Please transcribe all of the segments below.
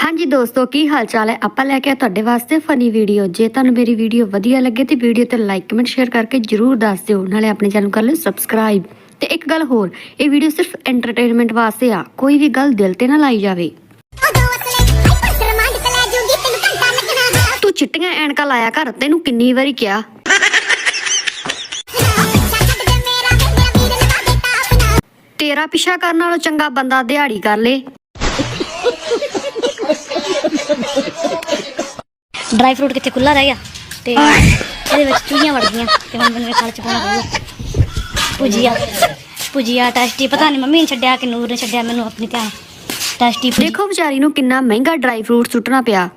ਹਾਂਜੀ ਦੋਸਤੋ, ਕੀ ਹਾਲ ਚਾਲ ਹੈ? ਆਪਾਂ ਲੈ ਕੇ ਆਏ ਤੁਹਾਡੇ ਵਾਸਤੇ ਫਨੀ ਵੀਡੀਓ ਜੇ ਤੁਹਾਨੂੰ ਮੇਰੀ ਵੀਡੀਓ ਵਧੀਆ ਲੱਗੇ ਤੇ ਵੀਡੀਓ ਤੇ ਲਾਈਕ ਕਮੈਂਟ ਸ਼ੇਅਰ ਕਰਕੇ ਜਰੂਰ ਦੱਸ ਦਿਓ। ਨਾਲੇ ਆਪਣੇ ਚੈਨਲ ਕਰ ਲਿਓ ਸਬਸਕ੍ਰਾਈਬ ਤੇ ਇੱਕ ਗੱਲ ਹੋਰ, ਇਹ ਵੀਡੀਓ ਸਿਰਫ ਐਂਟਰਟੇਨਮੈਂਟ ਵਾਸਤੇ ਆ। ਕੋਈ ਵੀ ਗੱਲ ਦਿਲ ਤੇ ਨਾ ਲਾਈ ਜਾਵੇ। ਤੂੰ ਚਿੱਟੀਆਂ ਐਨਕਾਂ ਲਾਇਆ ਕਰ, ਤੈਨੂੰ ਕਿੰਨੀ ਵਾਰੀ ਕਿਹਾ? ਤੇਰਾ ਪਿੱਛਾ ਕਰਨ ਨਾਲੋਂ ਚੰਗਾ ਬੰਦਾ ਦਿਹਾੜੀ ਕਰ ਲੇ। ਡਰਾਈ ਫਰੂਟ ਕਿੱਥੇ ਖੁੱਲਾ ਰਹਿ ਗਿਆ ਤੇ ਇਹਦੇ ਵਿੱਚ ਚੂਹੀਆਂ ਵੜ ਗਈਆਂ ਤੇ ਹੁਣ ਮੈਨੂੰ ਖਾਲ ਚ ਪਾਉਣਾ ਪਊਗਾ। ਭੁਜੀਆ ਭੁਜੀਆ ਟੈਸਟੀ ਪਤਾ ਨਹੀਂ ਮੰਮੀ ਨੇ ਛੱਡਿਆ ਕਿ ਨੂਰ ਨੇ ਛੱਡਿਆ ਮੈਨੂੰ ਆਪਣੀ ਧਿਆਨ ਟੈਸਟੀ ਦੇਖੋ ਵਿਚਾਰੀ ਨੂੰ ਕਿੰਨਾ ਮਹਿੰਗਾ ਡਰਾਈ ਫਰੂਟ ਸੁੱਟਣਾ ਪਿਆ।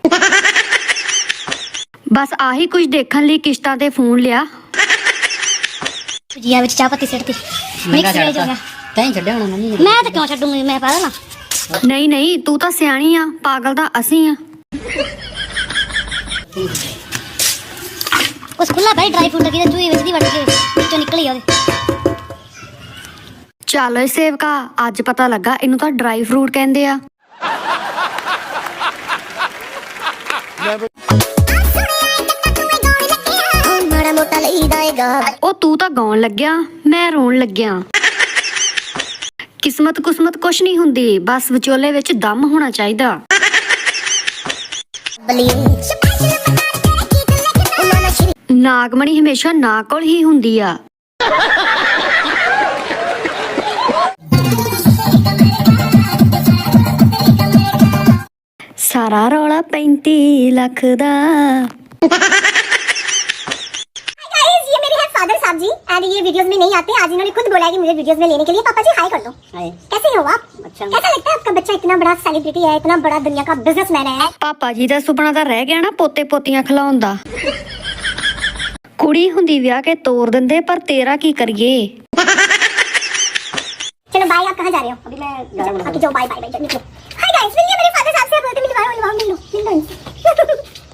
ਬਸ ਆਹੀ ਕੁਝ ਦੇਖਣ ਲਈ ਕਿਸ਼ਤਾਂ ਤੇ ਫੋਨ ਲਿਆ। ਭੁਜੀਆ ਵਿੱਚ ਚਾਹ ਪੱਤੀ ਸਿੱਟਤੀ। ਮਿਕਸ ਹੋ ਗਿਆ ਤੈਂ ਛੱਡਿਆ ਹੋਣਾ ਮੰਮੀ ਮੈਂ ਤਾਂ ਕਿਉਂ ਛੱਡੂੰਗੀ? ਮੈਂ ਪਾ ਦੇਣਾ ਨਹੀਂ ਨਹੀਂ ਤੂੰ ਤਾਂ ਸਿਆਣੀ ਆ ਪਾਗਲ ਤਾਂ ਅਸੀਂ ਆ। ਉਸ ਖੁੱਲਾ ਭਾਈ ਡਰਾਈ ਫਰੂਟ ਲੱਗੀ ਤੇ ਚੂਹੀ ਵਿੱਚ ਦੀ ਵੜ ਕੇ ਵਿੱਚੋਂ ਨਿਕਲੀ ਉਹਦੇ ਚੱਲ ਓਏ ਸੇਵਕਾ ਅੱਜ ਪਤਾ ਲੱਗਾ ਇਹਨੂੰ ਤਾਂ ਡਰਾਈ ਫਰੂਟ ਕਹਿੰਦੇ ਆ। ਉਹ ਤੂੰ ਤਾਂ ਗਾਉਣ ਲੱਗਿਆ ਮੈਂ ਰੋਣ ਲੱਗਿਆ। ਕਿਸਮਤ ਕੁਸਮਤ ਕੁਛ ਨਹੀਂ ਹੁੰਦੀ ਬਸ ਵਿਚੋਲੇ ਵਿੱਚ ਦਮ ਹੋਣਾ ਚਾਹੀਦਾ। ਨਾਗਮਣੀ ਹਮੇਸ਼ਾ ਨਾ ਕੋਲ ਹੀ ਹੁੰਦੀ ਆ। ਸਾਰਾ ਰੌਲਾ 35 ਲੱਖ ਦਾ। फादर साहब जी एंड ये वीडियोस में नहीं आते आज इन्होंने खुद बोला है कि मुझे वीडियोस में लेने के लिए पापा जी हाय कर दो ਹਾਏ कैसे हो आप अच्छा। कैसा लगता है आपका बच्चा इतना बड़ा सेलिब्रिटी है इतना बड़ा दुनिया का बिजनेसमैन है ਪਾਪਾ ਜੀ ਦਾ ਸੁਪਨਾ ਤਾਂ ਰਹਿ ਗਿਆ ਨਾ ਪੋਤੇ ਪੋਤੀਆਂ ਖਿਲਾਉਣ ਦਾ ਕੁੜੀ ਹੁੰਦੀ ਵਿਆਹ ਕੇ ਤੋਰ ਦਿੰਦੇ ਪਰ ਤੇਰਾ ਕੀ ਕਰੀਏ चलो बाय आप कहाँ जा रहे हो अभी मैं अभी जाओ बाय बाय बाय निकलो हाय गाइस मिलिए मेरे फादर साहब से बोलते मिलवाओ मिलवाओ मिलो मिलो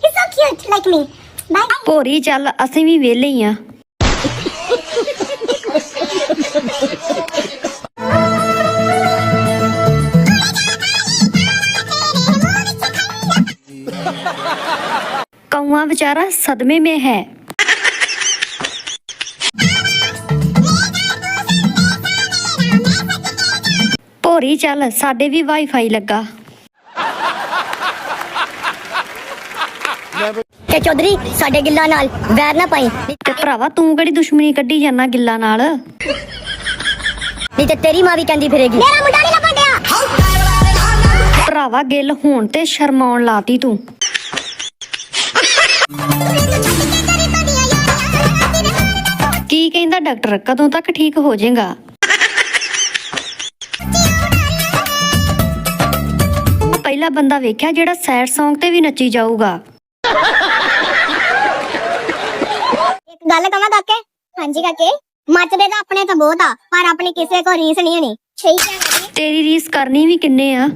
it's so cute like me bye ਭੋਰੀ ਚੱਲ ਅਸੀਂ ਵੀ ਵਿਹਲੇ ਹੀ ਆ कौआ बेचारा सदमे में है ਭੋਰੀ ਚੱਲ ਸਾਡੇ ਵੀ ਵਾਈਫਾਈ ਲੱਗਾ ਤੇ ਚੌਧਰੀ ਸਾਡੇ ਗਿੱਲਾ ਨਾਲ ਵੈਰ ਨਾ ਪਾਈ ਤੇ ਭਰਾਵਾ ਤੂੰ ਕਿਹੜੀ ਦੁਸ਼ਮਣੀ ਕੱਢੀ ਜਾਂਦਾ ਗਿੱਲਾ ਨਾਲ ਨਹੀਂ ਤੇ ਤੇਰੀ ਮਾਂ ਵੀ ਕਹਿੰਦੀ ਫਿਰੇਗੀ मेरा मुंडा नहीं लपट ਭਰਾਵਾ ਗਿੱਲ ਹੋਣ ਤੇ ਸ਼ਰਮਾਉਣ ਲਾਤੀ ਤੂੰ ਕੀ ਕਹਿੰਦਾ ਡਾਕਟਰ? ਕਦੋਂ ਤੱਕ ਠੀਕ ਹੋ ਜਾਏਗਾ? ਪਹਿਲਾ ਬੰਦਾ ਵੇਖਿਆ ਜਿਹੜਾ ਸੈਡ Song ਤੇ ਵੀ ਨੱਚੀ ਜਾਊਗਾ। ਇੱਕ ਗੱਲ ਕਹਾਂ ਕਾਕੇ? ਹਾਂਜੀ ਕਾਕੇ? ਮੱਚਦੇ ਤਾਂ ਆਪਣੇ ਤਾਂ ਬਹੁਤ ਆ ਪਰ ਆਪਣੀ ਕਿਸੇ ਕੋ ਰੀਸ ਨਹੀਂ ਹੋਣੀ। ਛੇ ਹੀ ਤੇਰੀ ਰੀਸ ਕਰਨੀ ਵੀ ਕਿੰਨੇ ਆ?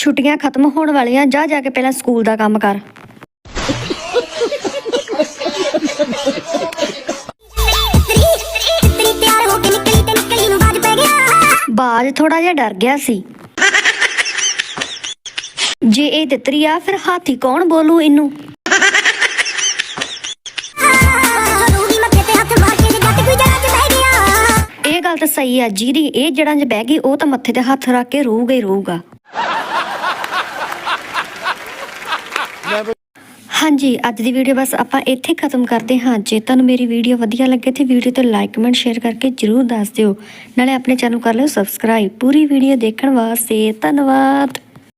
ਛੁੱਟੀਆਂ ਖਤਮ ਹੋਣ ਵਾਲੀਆਂ, ਜਾ ਜਾ ਕੇ ਪਹਿਲਾਂ ਸਕੂਲ ਦਾ ਕੰਮ ਕਰ। ਬਾਜ ਥੋੜਾ ਜਿਹਾ ਡਰ ਗਿਆ ਸੀ। ਜੇ ਇਹ ਤਿਤਰੀ ਆ, ਫਿਰ ਹਾਥੀ ਕੌਣ ਬੋਲੂ ਇਹਨੂੰ? ਇਹ ਗੱਲ ਤਾਂ ਸਹੀ ਆ, ਜੀਰੀ, ਇਹ ਜੜਾਂ 'ਚ ਬਹਿ ਗਈ, ਉਹ ਤਾਂ ਮੱਥੇ ਤੇ ਹੱਥ ਰੱਖ ਕੇ ਰੂਗਾ ਹੀ ਰੂਗਾ ਹਾਂਜੀ, ਅੱਜ ਦੀ ਵੀਡੀਓ ਬਸ ਆਪਾਂ ਇੱਥੇ ਖਤਮ ਕਰਦੇ ਹਾਂ। ਜੇ ਤੁਹਾਨੂੰ ਮੇਰੀ ਵੀਡੀਓ ਵਧੀਆ ਲੱਗੇ ਤੇ ਵੀਡੀਓ ਤੇ ਲਾਈਕ ਕਮੈਂਟ ਸ਼ੇਅਰ ਕਰਕੇ ਜਰੂਰ ਦੱਸ ਦਿਓ। ਨਾਲੇ ਆਪਣੇ ਚੈਨਲ ਕਰ ਲਿਓ ਸਬਸਕ੍ਰਾਈਬ ਪੂਰੀ ਵੀਡੀਓ ਦੇਖਣ ਵਾਸਤੇ ਧੰਨਵਾਦ।